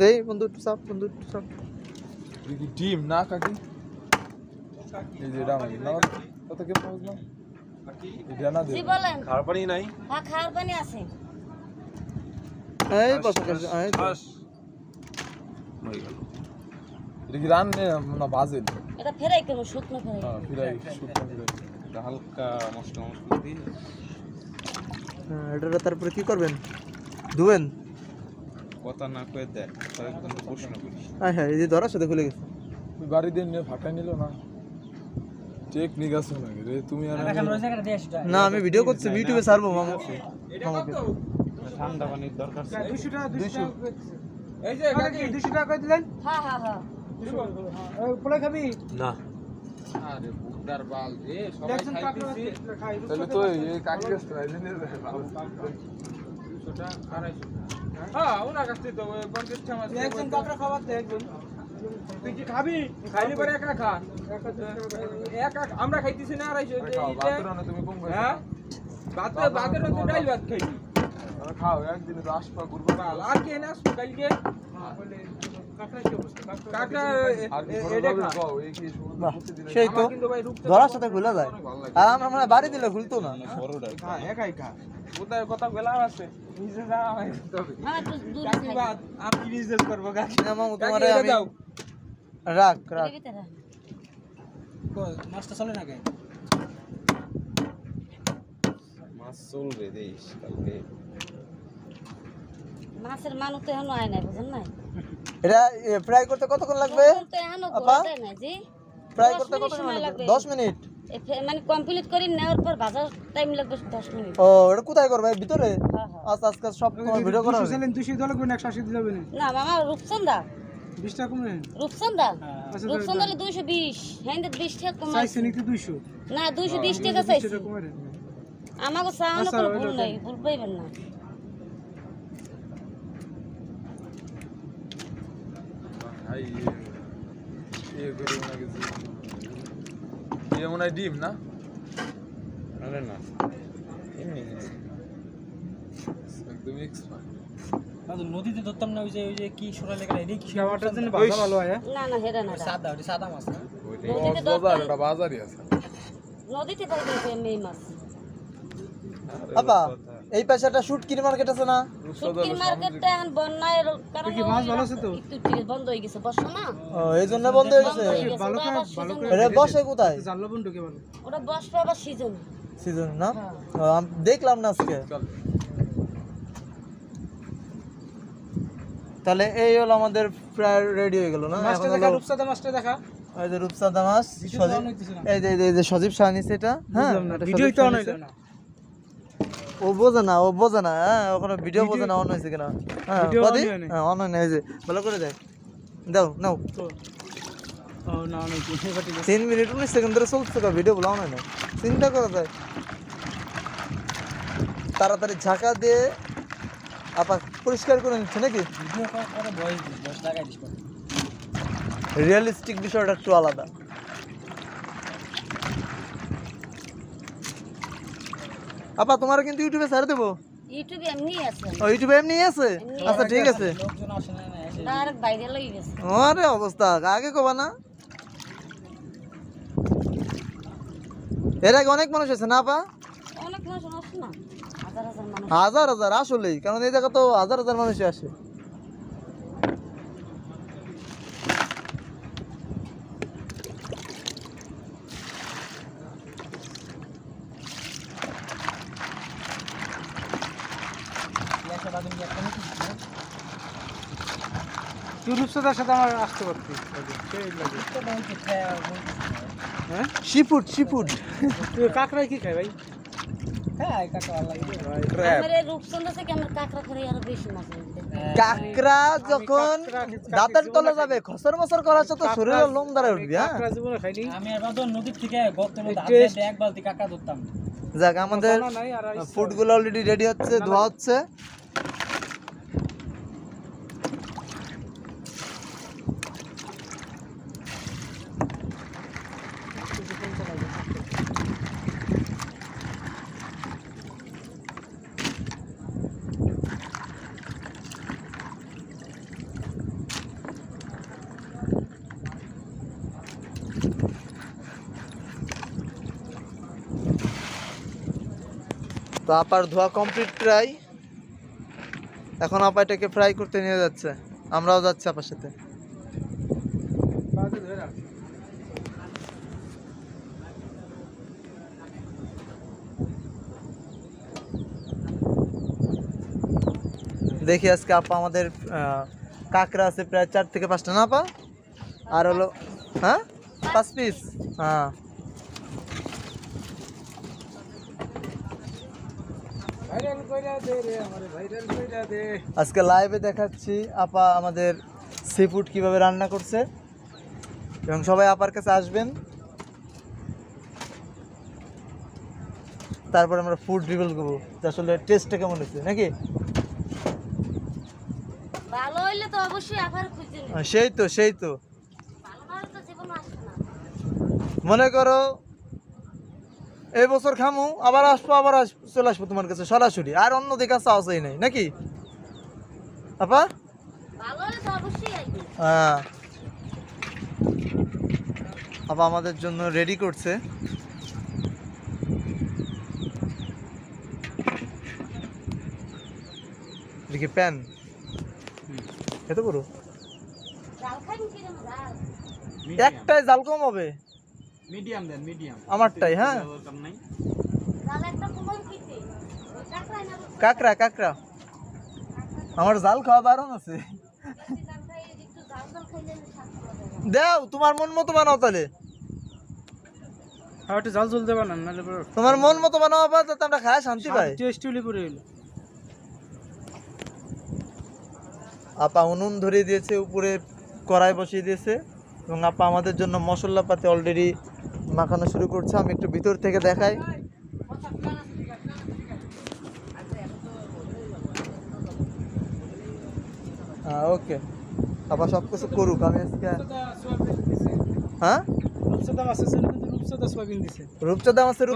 দেই বন্ধু একটু চাপ বন্ধু একটু চাপ। দেখি ডিম না কাকি? এই যে এটা আমাকে না কত কে বুঝলাম এটা না দে। খাবার পানি নাই? হ্যাঁ খাওয়ার পানি আছে। এই বস এই তো। বাস হয়ে গেল। এটা কি রান না বাজে? এটা ফেরাই কেন শুকনো ফেরাই। হ্যাঁ ফিরাই শুকনো ফিরাই। এটা হালকা মশলা মশলা দিয়ে। হ্যাঁ, এটারে তারপরে কি করবেন? ধুবেন কথা না কয়ে তাহলে কিন্তু প্রশ্ন করিস হ্যাঁ হ্যাঁ এই যে ধরার সাথে খুলে গেছে। বাড়ি দিয়ে নিয়ে ফাটা নিল না? টেকনিক আছে নাকি? রে তুমি আর না আমি ভিডিও করছি ইউটিউবে ছাড়বো মামু। ঠান্ডা পানির দরকার ছিল। দুইশো হ্যাঁ হ্যাঁ হ্যাঁ। না। আরে বুকদার বাল রে সবাই খাইতেছি। তাহলে তো এই কাকি। হ্যাঁ ওনার কাছ থেকে তো ওই পঞ্চাশটা একজন কাপড় খাবার একজন। তুই কি খাবি? খাইলে পরে একা খা। একা আমরা খাইতেছি না আড়াইশো হ্যাঁ? ভাতে ভাতের মধ্যে ডাইল ভাত খাইবি। খাও। একদিনে তো আসপা ঘুরবো। আর কে না আসব কালকে? সেই তো। ধরার সাথে খুলে যায়। আর আমরা মানে বাড়ি দিলে খুলতো না। হ্যাঁ রাখ রাখ। মাছটা চলে না মাছ চলবে দেশ কালকে। মাছের মানুষ তো এখনও আয় নাই বুঝেন নাই? এটা ফ্রাই করতে কতক্ষণ লাগবে? তো এখনও? ঘোরাতে নাই জি। ফ্রাই করতে কতক্ষণ লাগবে? লাগবে। দশ মিনিট? মানে কমপ্লিট করে নেওয়ার পর ভাজার টাইম লাগবে দশ মিনিট। ও এটা কোথায় করবে? ভিতরে? হ্যাঁ হ্যাঁ। আচ্ছা আজকে সব তোমার ভিডিও করা হবে। না মামা রূপচন্দা। বিশটা কমে? রূপচন্দা? আচ্ছা, রূপচন্দা হলে দুইশো বিশ হ্যাঁ বিশ টাকা কমাইছে। চাইছে নাকি দুইশো? না দুইশো বিশ টাকা চাইছি। আমাকে চাহানো আচ্ছা, কোনো ভুল নাই ভুল পাইবেন না। এ করে মনে কিছু। এ মনে হয় ডিম না? আরে না। এমনি একদম এক্সপার্ট নদীতে ধরতাম না ওই যে ওই যে কি সোনা লেখা এটাই কি খাবারটার জন্য ভালো ভালো হয় হ্যাঁ? না না হেরা না সাদা ওটা সাদা মাছ না? নদীতে বাজার দরকার বাজারই আছে। নদীতে পাইবেন তো এমনি মাছ। আপা এই পাশে একটা শুটকির মার্কেট আছে না? শুটকির মার্কেটটা এখন বন্যায় কারণে কি মাছ ভালো আছে তো? একটু একটু বন্ধ হয়ে গেছে বর্ষা না? ও এই জন্য বন্ধ হয়ে গেছে? ভালো করে- ভালো করে- এটা বসে কোথায়? জানলা বন্ধ কে ভালো ওটা আবার সিজন সিজন না? হ্যাঁ। আমি দেখলাম না আজকে। তাহলে এই হলো আমাদের প্রায় রেডি হয়ে গেল না? মাছটা দেখা রূপসাদা মাছটা দেখা। এই যে রূপসাদা মাছ। এই যে এই যে- সজীব শাহ নিছে এটা হ্যাঁ? ভিডিওই তো শাহ অন নিছে। হইল না। ও বোঝে না ও বোঝে না হ্যাঁ ওখানে ভিডিও বোঝে না অন হয়েছে কিনা হ্যাঁ? হয়। হ্যাঁ অন হয় না ভালো করে দেখ দাও নাও। তিন মিনিট উনিশ সেকেন্ড ধরে চলছে ভিডিও বলা হয় না চিন্তা করা যায় তাড়াতাড়ি ঝাঁকা দিয়ে আপা পরিষ্কার করে নিচ্ছে নাকি। রিয়েলিস্টিক বিষয়টা একটু আলাদা আপা তোমার কিন্তু ইউটিউবে ছেড়ে দেবো। ইউটিউবে এমনি আছে। ও ইউটিউবে এমনি আছে? আচ্ছা ঠিক আছে। লোকজন আসে না না এসে ডাইরেক্ট বাইরে গেছে। আরে অবস্থা আগে কবা না। এর আগে অনেক মানুষ আছে না আপা? অনেক মানুষ আসে না? হাজার হাজার মানুষ। হাজার হাজার আসলেই। কারণ এই জায়গা তো হাজার হাজার মানুষই আসে একটা বাদন দিয়ে একটা নিতে দিস, সাথে আমার আসতে পারতি। সেই লাগে। তো হ্যাঁ তুই কি খাই ভাই? কাকরা যখন দাঁতের তলে যাবে খসর মসর করার সাথে শরীরের লোম দাঁড়ায় উঠবি হ্যাঁ? কাকড়া জীবনে খাইনি। আমি নদীর থেকে এক বালতি ধরতাম। যাক আমাদের ফুডগুলো অলরেডি রেডি হচ্ছে ধোয়া হচ্ছে। তো আপার ধোয়া কমপ্লিট প্রায়। এখন আপা এটাকে ফ্রাই করতে নিয়ে যাচ্ছে। আমরাও যাচ্ছি আপার সাথে। দেখি আজকে আপা আমাদের কাঁকড়া আছে প্রায় চার থেকে পাঁচটা না আপা? আর হলো হ্যাঁ? পাঁচ পিস হ্যাঁ ভাইরাল কইরা দে রে আমারে ভাইরাল কইরা দে আজকে লাইভে দেখাচ্ছি আপা আমাদের সি ফুড কীভাবে রান্না করছে। এবং সবাই আপার কাছে আসবেন। তারপর আমরা ফুড রিভিল করব যে আসলে টেস্টটা কেমন হচ্ছে নাকি? ভালো হইলে তো অবশ্যই আবার খুঁজে সেই তো সেই তো। ভালো ভালো তো জীবন আসবে না। মনে করো এই বছর খামু আবার আসব আবার আসব চলে আসব তোমার কাছে সরাসরি। আর অন্য দিকে চাওয়াই নাই নাকি? আপা? ভালো তো অবশ্যই আসবে হ্যাঁ। আপা আমাদের জন্য রেডি করছে। এটা কি প্যান এত বড়? জাল খাইনি কি যেন জাল একটাই জাল কম হবে। মিডিয়াম দেন মিডিয়াম। আমারটাই হ্যাঁ। কাকড়া কাকড়া। আমার জাল খাওয়া বারণ আছে। দাও তোমার মন মতো বানাও তাহলে। আর জাল জল দেবা না তোমার মন মতো বানাও বা যাতে আমরা খায় শান্তি পাই। টেস্ট হলে পরে হইল। আপা উনুন ধরিয়ে দিয়েছে উপরে কড়াই বসিয়ে দিয়েছে এবং আপা আমাদের জন্য মশলাপাতি অলরেডি মাখানো শুরু করছে আমি একটু ভিতর থেকে দেখাই। হ্যাঁ ওকে। আবার সব কিছু করুক আমি আজকে হ্যাঁ? রূপচাঁদা মাছের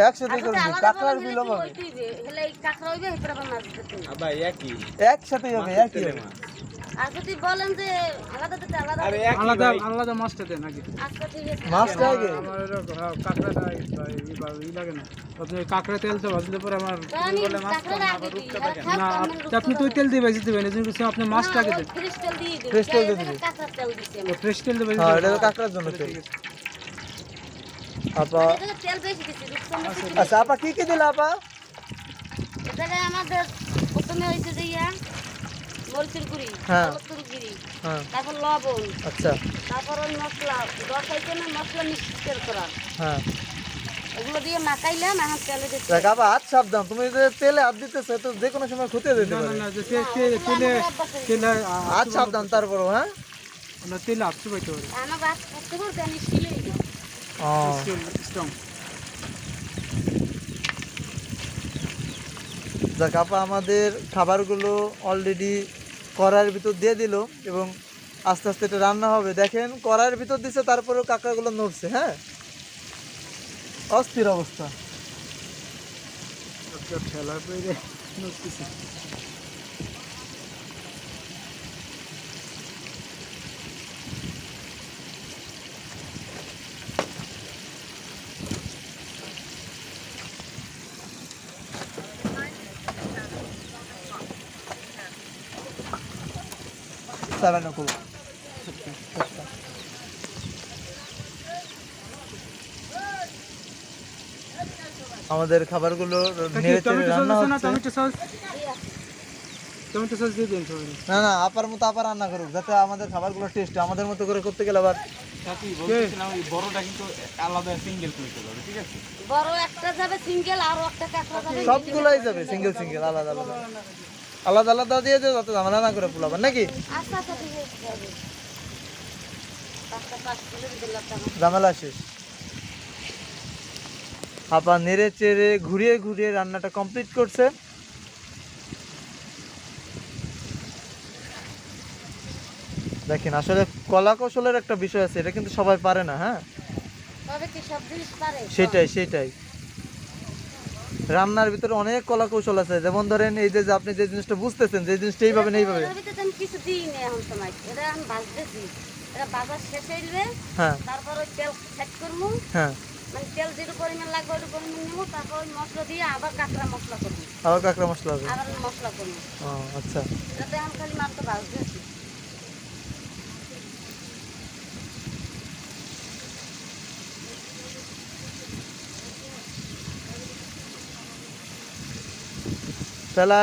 একসাথে কাঁকড়ার বিল হবে। হবে একই আর যদি বলেন যে আলাদা দিতে আলাদা আরে আলাদা আলাদা মাছটা দেন আগে। আচ্ছা ঠিক আছে। মাছটা আগে আমার এরকম, হ্যাঁ, কাঁকড়াটা এই- এই- এই- ই লাগে না। আপনি কাঁকড়া তেল তো ভাজলে পরে আমার তো আমি কাঁকড়াটা আগে দিই। আর থাক না। আপনি তো তেল দিয়ে ভেজে দেবেন এই জন্য আপনি মাছটা আগে দেন। ফ্রেশ তেল দিয়ে দিই। Fresh তেল দিয়ে এই দিবি। তেল দিছি আমি। ফ্রেশ তেল দিয়ে ভেজে হ্যাঁ এটা কাঁকড়ার জন্য তেল। আপা তেল বেশি দিছি আচ্ছা আপা কি কি দিলা আপা? আমাদের প্রথমে যে ইয়া মরিচের গুঁড়ি হ্যাঁ। গুঁড়ি হ্যাঁ। তারপর লবণ আচ্ছা। তারপর ওই মশলা দশ আইটেমের মশলা মিক্সচার করা হ্যাঁ। ওগুলো দিয়ে মাখাইলাম এখন তেলে দিচ্ছি। দেখ আপা হাত সাবধান। তুমি যে তেলে হাত দিতেছে তো যে কোনো সময় ক্ষতি দিতে না না পারে। না যে তেলে তেলে হাত সাবধান তারপরও হ্যাঁ? না, তেলে আপসু পাইতে পারে। আমার বাস করতে করতে আমি শিলে ও। স্ট্রং দেখ আমাদের খাবারগুলো অলরেডি কড়াইয়ের ভিতর দিয়ে দিল এবং আস্তে আস্তে এটা রান্না হবে। দেখেন, কড়াইয়ের ভিতর দিছে, তারপরেও কাঁকড়াগুলো নড়ছে হ্যাঁ? অস্থির অবস্থা। আচ্ছা, খেলা আমাদের খাবারগুলো গুলো না? না আপার মতো আপার রান্না করুক যাতে আমাদের খাবারগুলো টেস্ট আমাদের মতো করে করতে গেলে আবার সবগুলোই যাবে সিঙ্গেল সিঙ্গেল আলাদা আলাদা। আলাদা আলাদা দিয়ে যে যাতে ঝামেলা না করে পোলাবেন নাকি? আচ্ছা আচ্ছা ঝামেলা শেষ। আপা নেড়ে চেড়ে ঘুরিয়ে ঘুরিয়ে রান্নাটা কমপ্লিট করছে। দেখেন আসলে কলা কৌশলের একটা বিষয় আছে এটা কিন্তু সবাই পারে না হ্যাঁ? সেটাই সেটাই। রান্নার ভিতরে অনেক কলা কৌশল আছে। যেমন ধরেন এই যে আপনি যে জিনিসটা বুঝতেছেন যে জিনিসটা এইভাবে এইভাবে। কিছু দিই না এখন সময় এটা আমি ভাজতেছি এটা বাজার শেষ হইলে হ্যাঁ। তারপর ওই তেল সেট করব হ্যাঁ। মানে তেল যেটু পরিমাণ লাগবে পরিমাণ নেব তারপর ওই মশলা দিয়ে আবার কাঁকড়া মশলা করব আবার কাঁকড়া মশলা হবে। আবার মশলা করব ও আচ্ছা। যাতে আমি খালি মাত্র ভাজতে আছি তাহলে